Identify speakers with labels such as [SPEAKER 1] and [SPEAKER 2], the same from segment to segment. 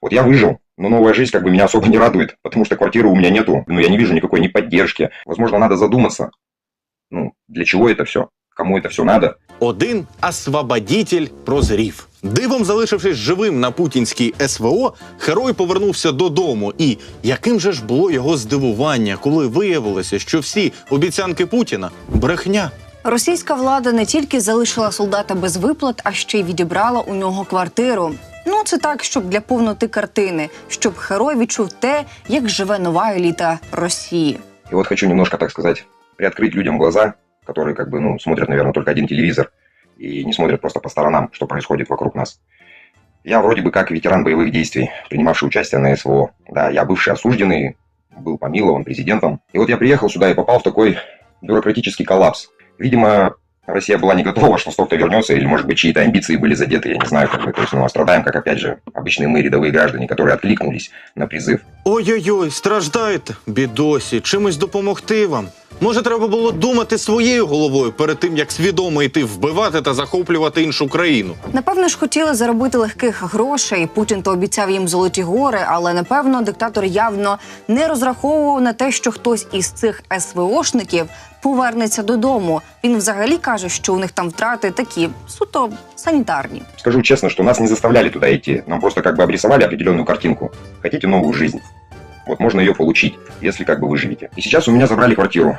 [SPEAKER 1] Вот я выжил, но новая жизнь как бы меня особо не радует, потому что квартиры у меня нету, ну я не вижу никакой ни поддержки. Возможно, надо задуматься, ну, для чего это все, кому это все надо.
[SPEAKER 2] Один освободітель прозрів. Дивом залишившись живим на путінській СВО, герой повернувся додому. І яким же ж було його здивування, коли виявилося, що всі обіцянки Путіна брехня.
[SPEAKER 3] Російська влада не тільки залишила солдата без виплат, а ще й відібрала у нього квартиру. Ну, це так, щоб для повноти картини, щоб герой відчув те, як живе нова еліта Росії.
[SPEAKER 1] И вот хочу немножко, так сказать, приоткрыть людям глаза, которые как бы, ну, смотрят, наверное, только один телевизор и не смотрят просто по сторонам, что происходит вокруг нас. Я вроде бы как ветеран боевых действий, принимавший участие на СВО. Да, я бывший осужденный, был помилован президентом. И вот я приехал сюда и попал в такой бюрократический коллапс. Видимо, Россия была не готова, что столько вернется, или, может быть, чьи-то амбиции были задеты, я не знаю, как бы, то есть, ну, а страдаем, как, опять же, обычные мы, рядовые граждане, которые откликнулись на призыв.
[SPEAKER 2] Ой-ой-ой, страждаєте, бідосі, чимось допомогти вам. Може, треба було думати своєю головою перед тим, як свідомо йти вбивати та захоплювати іншу країну.
[SPEAKER 3] Напевно ж хотіли заробити легких грошей. Путін то обіцяв їм золоті гори, але напевно диктатор явно не розраховував на те, що хтось із цих СВОшників повернеться додому. Він взагалі каже, що у них там втрати такі суто санітарні.
[SPEAKER 1] Скажу честно, что нас не заставляли туда идти. Нам просто как бы обрисовали определенную картинку. Хотите новую жизнь? Вот можно ее получить, если как бы вы живете. И сейчас у меня забрали квартиру.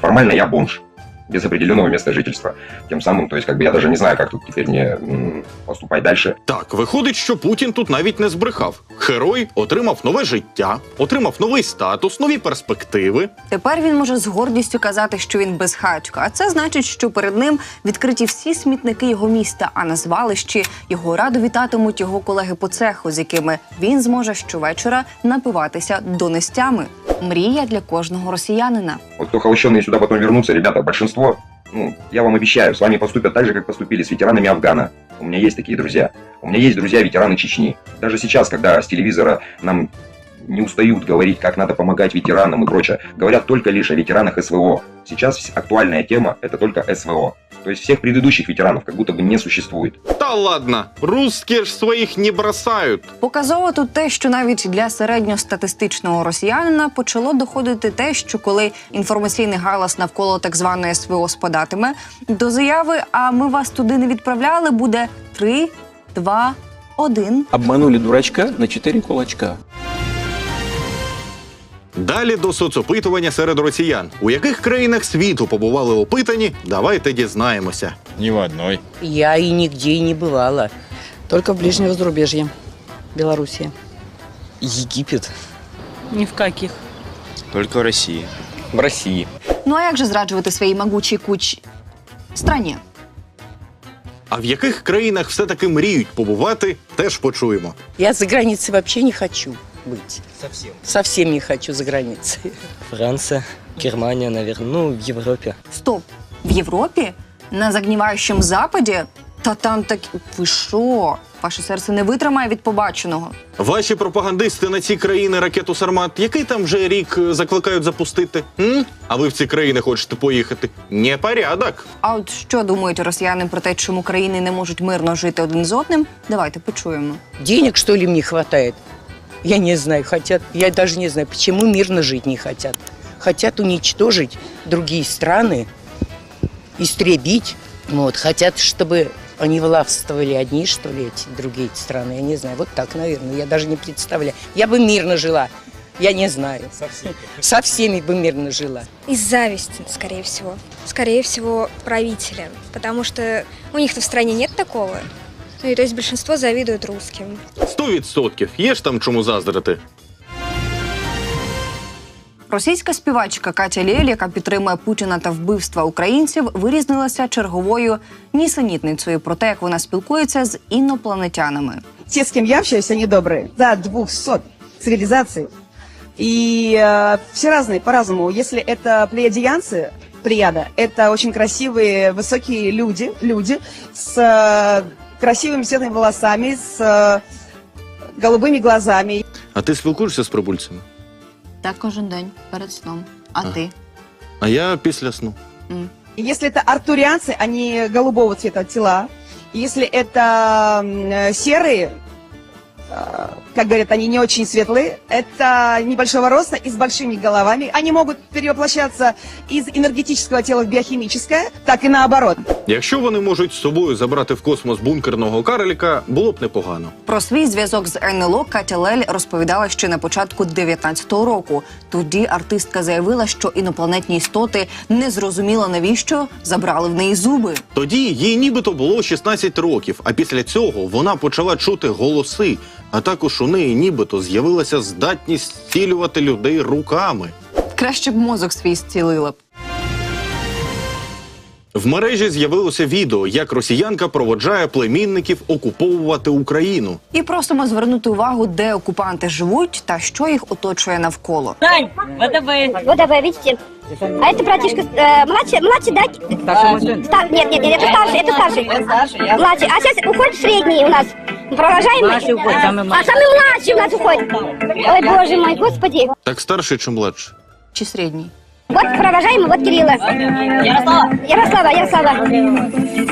[SPEAKER 1] Формально я бомж. Без определенного места жительства. Тем самым, то есть, как бы я даже не знаю, как тут теперь мне м, поступать дальше.
[SPEAKER 2] Так, виходить, що Путін тут навіть не збрехав. Герой отримав нове життя, отримав новий статус, нові перспективи.
[SPEAKER 3] Тепер він може з гордістю казати, що він безхатько. А це значить, що перед ним відкриті всі смітники його міста, а на звалищі його радо вітатимуть його колеги по цеху, з якими він зможе щовечора напиватися донестями. Мрія для кожного росіянина.
[SPEAKER 1] Вот кто холощенные сюда потом вернутся, ребята, большинство, ну, я вам обещаю, с вами поступят так же, как поступили с ветеранами Афгана. У меня есть такие друзья. У меня есть друзья-ветераны Чечни. Даже сейчас, когда с телевизора нам не устают говорить, как надо помогать ветеранам и прочее, говорят только лишь о ветеранах СВО. Сейчас актуальная тема – это только СВО. То есть всех предыдущих ветеранов как будто бы не существует.
[SPEAKER 2] Та ладно, русські ж своїх не бросають.
[SPEAKER 3] Показово тут те, що навіть для середньостатистичного росіянина почало доходити те, що коли інформаційний галас навколо так званої СВО спадатиме, до заяви А ми вас туди не відправляли буде 3, 2, 1.
[SPEAKER 4] Обманули дурачка на четыре кулачка.
[SPEAKER 2] Далі до соцопитування серед росіян. У яких країнах світу побували опитані? Давайте дізнаємося.
[SPEAKER 5] Ни в одной.
[SPEAKER 6] Я и нигде и не бывала.
[SPEAKER 7] Только в ближнем зарубежье. Белоруссия.
[SPEAKER 6] Египет.
[SPEAKER 7] Ни в каких.
[SPEAKER 5] Только в России.
[SPEAKER 4] В России.
[SPEAKER 3] Ну а як же зраджувати своїй могучій куч страні?
[SPEAKER 2] А в яких країнах все-таки мріють побувати, теж почуємо.
[SPEAKER 6] Я за границей вообще не хочу быть. Совсем? Совсем не хочу за границей.
[SPEAKER 8] Франция, Германия, наверное, ну, в Европе.
[SPEAKER 3] Стоп! В Європі? На загніваючому западі? Та там так. Ви що? Ваше серце не витримає від побаченого.
[SPEAKER 2] Ваші пропагандисти на ці країни ракету Сармат, який там вже рік е, закликають запустити? М? А ви в ці країни хочете поїхати? Непорядок.
[SPEAKER 3] А от що думають росіяни про те, чому країни не можуть мирно жити один з одним? Давайте почуємо.
[SPEAKER 6] Денег, что ли, не хватает? Я не знаю, хотят. Я даже не знаю, почему мирно жить не хотят. Хотят уничтожить другие страны, истребить. Вот, хотят, чтобы они властвовали одни, что ли, эти другие страны. Я не знаю. Вот так, наверное. Я даже не представляю. Я бы мирно жила. Я не знаю. Со всеми? Со всеми бы мирно жила.
[SPEAKER 9] Из зависти, скорее всего. Скорее всего, правителя. Потому что у них-то в стране нет такого. Ну и то есть большинство завидует русским.
[SPEAKER 2] Сто відсотків. Є ж там чому заздрити.
[SPEAKER 3] Російська співачка Катя Лєль, яка підтримує Путіна та вбивства українців, вирізнилася черговою нісенітницею про те, як вона спілкується з інопланетянами.
[SPEAKER 10] те, с кем я общаюсь, они добрые. Да, 200 цивилизаций. И э, все разные, по-разному. Если это плеядианцы, плеяда, это очень красивые, высокие люди, люди с э, красивыми светлыми волосами, с э, голубыми глазами.
[SPEAKER 2] А ти спілкуєшся з прибульцями?
[SPEAKER 3] Так кожен день перед сном. А
[SPEAKER 2] Ага.
[SPEAKER 3] ти?
[SPEAKER 2] А я після сну.
[SPEAKER 3] М.
[SPEAKER 10] И Если это артурианцы, они голубого цвета тела. Если это м, э, серые, э, как говорят, они не очень светлые. Это небольшого роста и с большими головами. Они могут перевоплощаться из энергетического тела в биохимическое, так и наоборот.
[SPEAKER 2] Якщо вони можуть з собою забрати в космос бункерного карліка, було б непогано.
[SPEAKER 3] Про свій зв'язок з НЛО Катя Лель розповідала ще на початку 19-го року. Тоді артистка заявила, що інопланетні істоти не зрозуміло навіщо забрали в неї зуби.
[SPEAKER 2] Тоді їй нібито було 16 років, а після цього вона почала чути голоси, а також у неї нібито з'явилася здатність зцілювати людей руками.
[SPEAKER 3] Краще б мозок свій зцілила б.
[SPEAKER 2] В мережі з'явилося відео, як росіянка проводжає племінників окуповувати Україну.
[SPEAKER 3] І просимо звернути увагу, де окупанти живуть та що їх оточує навколо.
[SPEAKER 9] Вот давай, видите? А это братишка э, младший, младший, да? Стар- нет, нет, нет, это старший, это старший. Младший. А сейчас уходит средний у нас. Провожаемый. А самый младший у нас уходит. Ой, боже мой, господи.
[SPEAKER 2] Так старший чи младший?
[SPEAKER 3] Чи середній?
[SPEAKER 9] Вот провожаемый, вот Кирилла. Ярослава. Ярослава, Ярослава.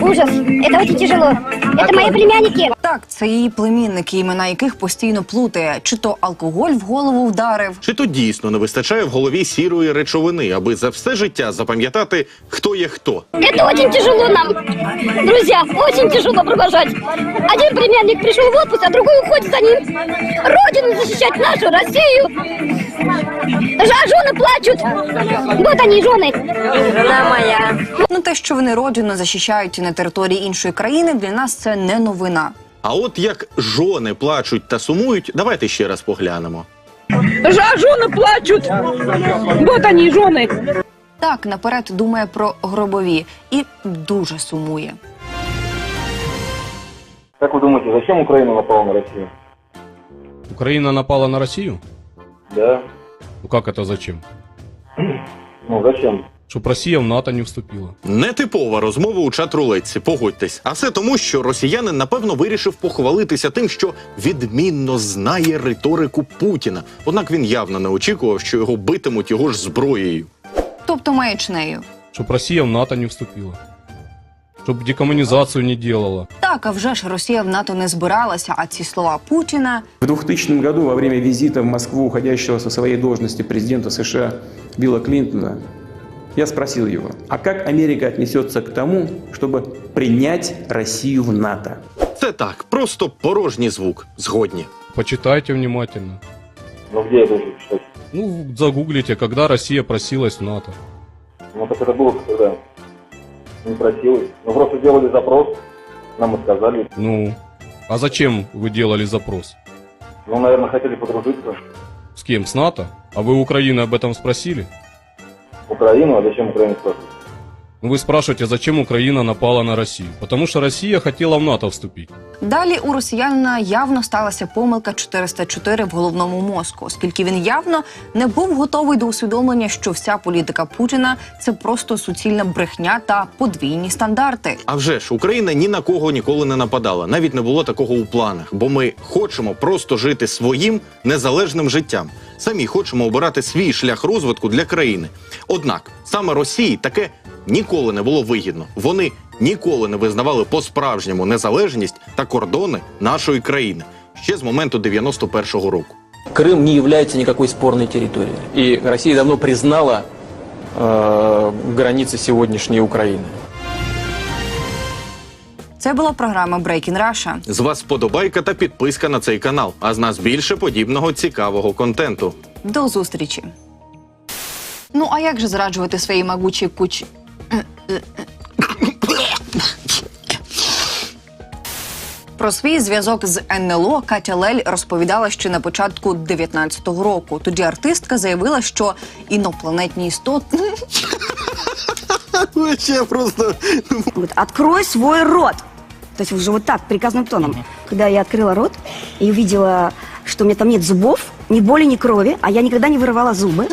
[SPEAKER 9] Ужас. Это очень тяжело. Это мои племянники.
[SPEAKER 3] Так, це її племінники, імена яких постійно плутає, чи то алкоголь в голову вдарив.
[SPEAKER 2] Чи то дійсно не вистачає в голові сірої речовини, аби за все життя запам'ятати, хто є хто?
[SPEAKER 9] Это очень тяжело нам, друзья, очень тяжело провожать. Один племянник пришел в отпуск, а другой уходит за ним. Родину защищать нашу Россию. Даже жены плачут. Вот они, жены. Жена моя.
[SPEAKER 3] Ну те, що вони родину захищають на території іншої країни, для нас це не новина.
[SPEAKER 2] А от як жони плачуть та сумують, давайте ще раз поглянемо.
[SPEAKER 6] Жены плачут. Вот они, жены.
[SPEAKER 3] Так наперед думає про гробові і дуже сумує.
[SPEAKER 11] Как вы думаете, зачем Украина напала на Россию?
[SPEAKER 5] Украина напала на Россию?
[SPEAKER 11] Да.
[SPEAKER 5] Ну как это зачем?
[SPEAKER 11] Ну зачем?
[SPEAKER 5] Чтоб Россия в НАТО не вступила.
[SPEAKER 2] Нетипова розмова у чат-рулетці, погодьтесь. А все тому, що росіянин напевно вирішив похвалитися тим, що відмінно знає риторику Путіна. Однак він явно не очікував, що його битимуть його ж зброєю.
[SPEAKER 3] Тобто маячнею.
[SPEAKER 5] Чтоб Россия в НАТО не вступила. Чтоб декоммунизацию не делала.
[SPEAKER 3] Так, а вже ж Росія в НАТО не збиралася, а ці слова Путіна
[SPEAKER 12] В 2000 году во время визита в Москву уходящего со своей должности президента США Билла Клинтона я спросил его, а как Америка отнесется к тому, чтобы принять Россию в НАТО?
[SPEAKER 2] Це так, просто порожній звук. Згодні.
[SPEAKER 5] Почитайте внимательно.
[SPEAKER 11] Ну где я должен читать?
[SPEAKER 5] Ну, загуглите, когда Россия просилась в НАТО.
[SPEAKER 11] Ну так это было когда? Не просилась. Мы просто сделали запрос, нам и сказали.
[SPEAKER 5] Ну, а зачем вы делали запрос?
[SPEAKER 11] Ну, наверное, хотели подружиться.
[SPEAKER 5] С кем? С НАТО? А вы Украины об этом спросили?
[SPEAKER 11] Украину, а зачем Украине спрашивать?
[SPEAKER 5] Ну, Вы спрашиваете, зачем Украина напала на Россию? Потому что Россия хотела в НАТО вступить.
[SPEAKER 3] Далі у росіянина явно сталася помилка 404 в головному мозку, оскільки він явно не був готовий до усвідомлення, що вся політика Путіна це просто суцільна брехня та подвійні стандарти.
[SPEAKER 2] А вже ж Україна ні на кого ніколи не нападала. Навіть не було такого у планах, бо ми хочемо просто жити своїм незалежним життям. Самі хочемо обирати свій шлях розвитку для країни. Однак саме Росії таке ніколи не було вигідно. Вони ніколи не визнавали по-справжньому незалежність та кордони нашої країни ще з моменту 91-го року.
[SPEAKER 4] Крым не является никакой спорной территорией. И Россия давно признала э, границы сегодняшней Украины.
[SPEAKER 3] Це була програма Breaking Russia.
[SPEAKER 2] З вас вподобайка та підписка на цей канал. А з нас більше подібного цікавого контенту.
[SPEAKER 3] До зустрічі. Ну а як же зраджувати своїй могучій куч... Про свій зв'язок з НЛО Катя Лель розповідала ще на початку 19-го року. Тоді артистка заявила, що інопланетні істоти
[SPEAKER 2] Ще просто
[SPEAKER 10] Открой свой рот. То есть уже вот так, приказным тоном. Когда я открыла рот и увидела, что у меня там нет зубов, ни боли, ни крови, а я никогда не вырывала зубы.